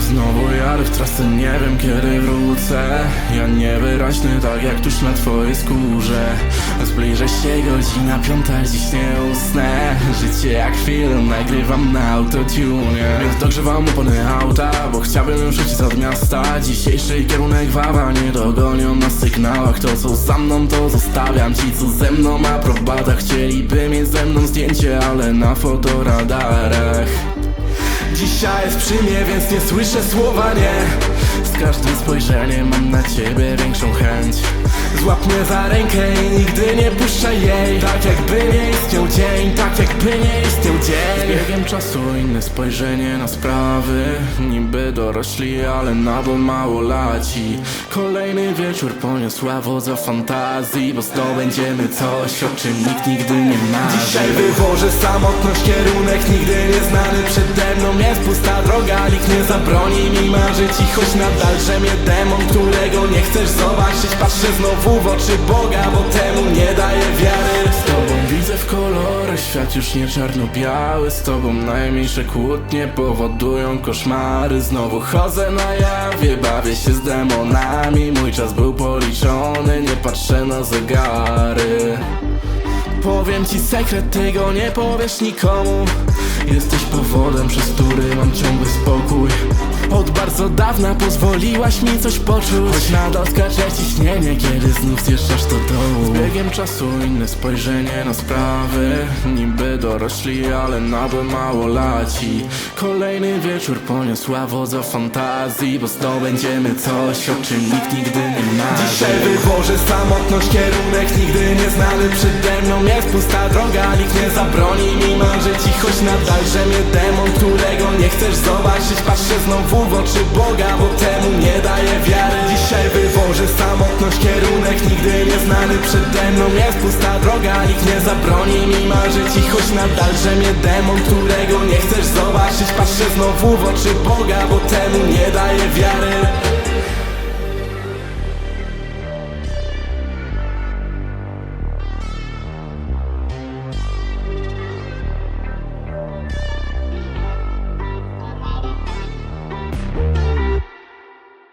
Znowu jary w trasę, nie wiem kiedy wrócę. Ja niewyraźny, tak jak tuż na twojej skórze. Zbliża się godzina piąta, dziś nie usnę. Życie jak film, nagrywam na autotune. Więc dogrzewam opony auta, bo chciałbym uciec od miasta. Dzisiejszy kierunek wawa, nie dogonią na sygnałach. To co za mną, to zostawiam Ci co ze mną ma probata Chcieliby mieć ze mną zdjęcie, ale na fotoradarach. Dzisiaj jest przy mnie, więc nie słyszę słowa nie każdym spojrzeniem mam na ciebie większą chęć. Złap mnie za rękę i nigdy nie puszczaj jej czasu inne spojrzenie na sprawy. Niby dorośli, ale nadal mało laci Kolejny wieczór poniosła wodza fantazji Bo zdobędziemy coś, o czym nikt nigdy nie marzy. Dzisiaj wywożę samotność, kierunek nigdy nieznany Przede mną jest. Pusta droga, nikt nie zabroni mi marzyć I choć nadal mnie demon, którego nie chcesz zobaczyć. Patrzę znowu w oczy Boga, bo temu świat już nie czarno-biały Z tobą najmniejsze kłótnie powodują koszmary. Znowu chodzę na jawie, bawię się z demonami. Mój czas był policzony, nie patrzę na zegary. Powiem ci sekret, tego nie powiesz nikomu. Jesteś powodem, przez który mam ciągły spokój Od dawna pozwoliłaś mi coś poczuć. Choć nadal skacze ciśnienie, kiedy znów zjeżdżasz do dołu. Z biegiem czasu inne spojrzenie na sprawy. Niby dorośli, ale nadal mało laci. Kolejny wieczór poniosła wodza fantazji Bo zdobędziemy coś, o czym nikt nigdy nie marzy. Dzisiaj wywożę samotność, kierunek nigdy nieznany Przede mną. Jest pusta droga, nikt nie zabroni mi Nadal mnie demon, którego nie chcesz zobaczyć. Patrzę znowu w oczy Boga, bo temu nie daję wiary. Dzisiaj wywożę samotność, kierunek nigdy nieznany Przede mną jest. Pusta droga, nikt nie zabroni mi marzyć. I choć nadal mnie demon, którego nie chcesz zobaczyć. Patrzę znowu w oczy Boga, bo temu nie daję wiary